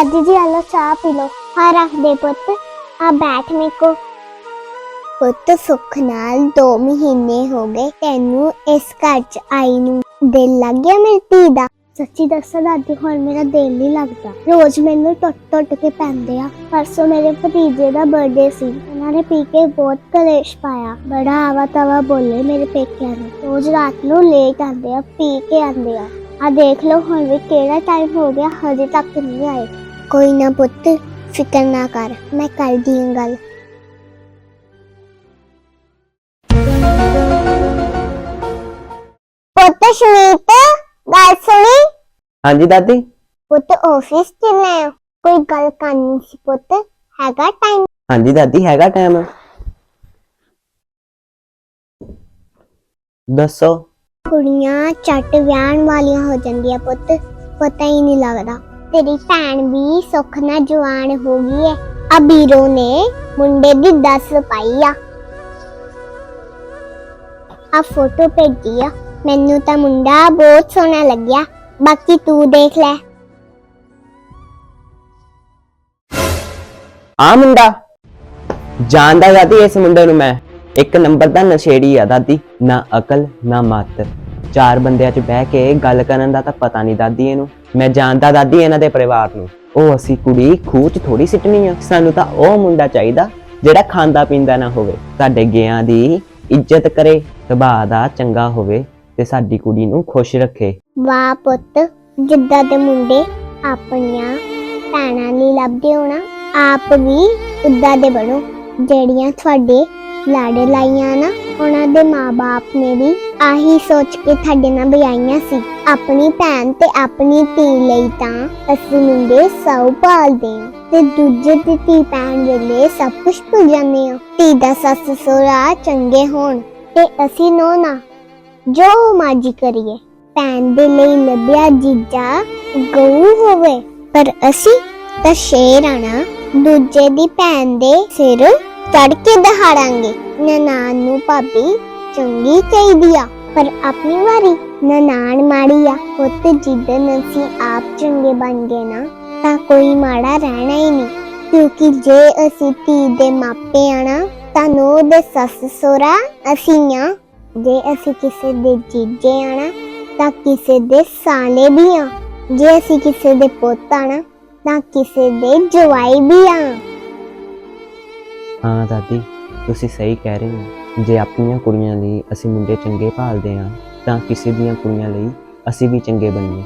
ਦਾਦੀ ਜੀ ਆਲੋ ਚਾਹ ਪੀ ਲੋ ਆ ਰੱਖ ਦੇ ਪੁੱਤ। ਆ ਬੈਠ ਮੇ ਕੋ ਪੁੱਤ, ਸੁੱਖ ਨਾਲ 2 ਮਹੀਨੇ ਹੋ ਗਏ ਤੈਨੂੰ ਇਸ ਘਰ 'ਚ ਆਈ ਨੂੰ। ਦਿਲ ਲੱਗ ਗਿਆ ਮੇਰੀ ਧੀ ਦਾ? ਸੱਚੀ ਦੱਸਾਂ ਦਾਦੀ ਹੁਣ ਮੇਰਾ ਦਿਲ ਨਹੀਂ ਲੱਗਦਾ। ਰੋਜ਼ ਮੈਨੂੰ ਟੁੱਟ ਟੁੱਟ ਕੇ ਪੈਂਦੇ ਆ। ਪਰਸੋਂ ਮੇਰੇ ਭਤੀਜੇ ਦਾ ਬਰਥਡੇ ਸੀ। ਉਹਨਾਂ ਨੇ ਪੀ ਕੇ ਬਹੁਤ ਕਲੇਸ਼ ਪਾਇਆ। ਬੜਾ ਆਵਾ ਤਵਾ ਬੋਲੇ ਮੇਰੇ ਪੇਕਿਆਂ ਨੇ। ਰੋਜ਼ ਰਾਤ ਨੂੰ ਲੇਟ ਆਉਂਦੇ ਆ, ਪੀ ਕੇ ਆਉਂਦੇ ਆ। ਆ ਦੇਖ ਲਓ ਹੁਣ ਵੀ ਕਿਹੜਾ ਟਾਈਮ ਹੋ ਗਿਆ, ਹਜੇ ਤੱਕ ਨਹੀਂ ਆਏ। ਕੋਈ ਨਾ ਪੁੱਤ ਫਿਕਰ ਨਾ ਕਰ ਮੈਂ ਕਰਦੀ ਹਾਂ ਗੱਲ। ਪੁੱਤ ਸ਼ਮੀਤ ਗੱਲ ਸੁਣੀ? ਹਾਂਜੀ ਦਾਦੀ। ਪੁੱਤ ਆਫਿਸ ਚੱਲੇ ਆ? ਕੋਈ ਗੱਲ ਕਰਨੀ ਸੀ ਪੁੱਤ ਹੈਗਾ ਟਾਈਮ ਹਾਂਜੀ ਦਾਦੀ ਹੈਗਾ ਟਾਈਮ ਦੱਸੋ। ਕੁੜੀਆਂ ਚੱਟ ਵਿਆਹਣ ਵਾਲੀਆਂ ਹੋ ਜਾਂਦੀਆਂ ਪੁੱਤ ਪਤਾ ਹੀ ਨਹੀਂ ਲੱਗਦਾ। ਤੇਰੀ ਭੈਣ ਵੀ ਸੁੱਖ ਨਾਲ ਜਵਾਨ ਹੋ ਗਈ ਹੈ ਆ ਬੀਰੋ ਨੇ ਮੁੰਡੇ ਦੀ ਦੱਸ ਪਾਈ ਆ। ਆ ਫੋਟੋ ਭੇਜੀ ਆ। ਮੈਨੂੰ ਤਾਂ ਮੁੰਡਾ ਬਹੁਤ ਸੋਹਣਾ ਲੱਗਿਆ। ਬਾਕੀ ਤੂੰ ਦੇਖ ਲੈ। ਆ ਮੁੰਡਾ। ਜਾਣਦਾ ਦਾਦੀ ਇਸ ਮੁੰਡੇ ਨੂੰ ਮੈਂ। ਇੱਕ ਨੰਬਰ ਦਾ ਨਸ਼ੇੜੀ ਆ ਦਾਦੀ। ਨਾ ਅਕਲ, ਨਾ ਮਾਤਰ। ਚਾਰ ਬੰਦਿਆਂ 'ਚ ਬਹਿ ਕੇ ਗੱਲ ਕਰਨ ਦਾ ਤਾਂ ਪਤਾ ਨਹੀਂ ਦਾਦੀ ਇਹਨੂੰ। ਮੈਂ ਜਾਣਦਾ ਦਾਦੀ ਇਹਨਾਂ ਦੇ ਪਰਿਵਾਰ ਨੂੰ। ਉਹ ਅਸੀਂ ਕੁੜੀ ਖੂਹ 'ਚ ਥੋੜੀ ਸਿੱਟਣੀ ਆ। ਸਾਨੂੰ ਤਾਂ ਉਹ ਮੁੰਡਾ ਚਾਹੀਦਾ ਜਿਹੜਾ ਖਾਂਦਾ ਪੀਂਦਾ ਨਾ ਹੋਵੇ। ਸਾਡੇ ਗਿਆਂ ਦੀ ਇੱਜ਼ਤ ਕਰੇ, ਸੁਭਾਅ ਦਾ ਚੰਗਾ ਹੋਵੇ ਤੇ ਸਾਡੀ ਕੁੜੀ ਨੂੰ ਖੁਸ਼ ਰੱਖੇ। ਵਾਹ ਪੁੱਤ, ਜਿੱਦਾਂ ਦੇ ਮੁੰਡੇ ਆਪਣੀਆਂ ਭੈਣਾਂ ਲਈ ਲੱਭਦੇ ਹੋ ਨਾ ਆਪ ਵੀ ਉਦਾਂ ਦੇ ਬਣੋ। ਜਿਹੜੀਆਂ ਤੁਹਾਡੇ ਲਾੜੇ ਲਾਈਆਂ ਨਾ, ਉਹਨਾਂ ਦੇ ਮਾਪੇ ਨੇ ਵੀ ਆਹੀ ਸੋਚ ਕੇ ਤੁਹਾਡੇ ਨਾਲ ਵਿਆਹੀਆਂ ਸੀ। ਆਪਣੀ ਭੈਣ ਤੇ ਆਪਣੀ ਧੀ ਲਈ ਤਾਂ ਅਸੀਂ ਮੁੰਡੇ ਸੌ ਭਾਲਦੇ ਆ ਤੇ ਦੂਜੇ ਦੀ ਧੀ ਭੈਣ ਵੇਲੇ ਸਭ ਕੁਝ ਭੁੱਲ ਜਾਂਦੇ ਆ ਧੀ ਦਾ ਸੱਸ ਸਹੁਰਾ ਚੰਗੇ ਹੋਣ ਤੇ ਅਸੀਂ ਨੋ ਨਾ ਜੋ ਮਰਜ਼ੀ ਕਰੀਏ, ਭੈਣ ਦੇ ਲਈ ਲੱਭਿਆ ਜੀਜਾ ਗਊ ਹੋਵੇ, ਪਰ ਅਸੀਂ ਤਾਂ ਸ਼ੇਰ ਆਣਾ ਦੂਜੇ ਦੀ ਭੈਣ ਦੇ ਸਿਰ ਚੜ ਕੇ ਦਹਾੜਾਂਗੇ। ਨਨਾਣ ਨੂੰ ਭਾਬੀ ਚੰਗੀ ਚਾਹੀਦੀ ਆ, ਪਰ ਆਪਣੀ ਵਾਰੀ ਨਨਾਣ ਮਾੜੀ ਆ, ਪੁੱਤ ਜਿੱਦਨ ਅਸੀਂ ਆਪ ਚੰਗੇ ਬਣ ਗਏ ਨਾ, ਤਾਂ ਕੋਈ ਮਾੜਾ ਰਹਿਣਾ ਹੀ ਨਹੀਂ। ਕਿਉਂਕਿ ਜੇ ਅਸੀਂ ਧੀ ਦੇ ਮਾਪੇ ਆਣਾ ਤਾਂ ਨੂੰਹ ਦੇ ਸੱਸ ਸੋਰਾ ਅਸੀਂ ਆ। ਜੇ ਅਸੀਂ ਕਿਸੇ ਦੇ ਜੀਜੇ ਆਣਾ ਤਾਂ ਕਿਸੇ ਦੇ ਸਾਲੇ ਵੀ ਆ। ਜੇ ਅਸੀਂ ਕਿਸੇ ਦੇ ਪੁੱਤ ਆਣਾ ਤਾਂ ਕਿਸੇ ਦੇ ਜਵਾਈ ਵੀ ਆ। ਹਾਂ ਦਾਦੀ, ਤੁਸੀਂ ਸਹੀ ਕਹਿ ਰਹੇ ਹੋ। ਜੇ ਆਪਣੀਆਂ ਕੁੜੀਆਂ ਲਈ ਅਸੀਂ ਮੁੰਡੇ ਚੰਗੇ ਭਾਲਦੇ ਹਾਂ, ਤਾਂ ਕਿਸੇ ਦੀਆਂ ਕੁੜੀਆਂ ਲਈ ਅਸੀਂ ਵੀ ਚੰਗੇ ਬਣੀਏ।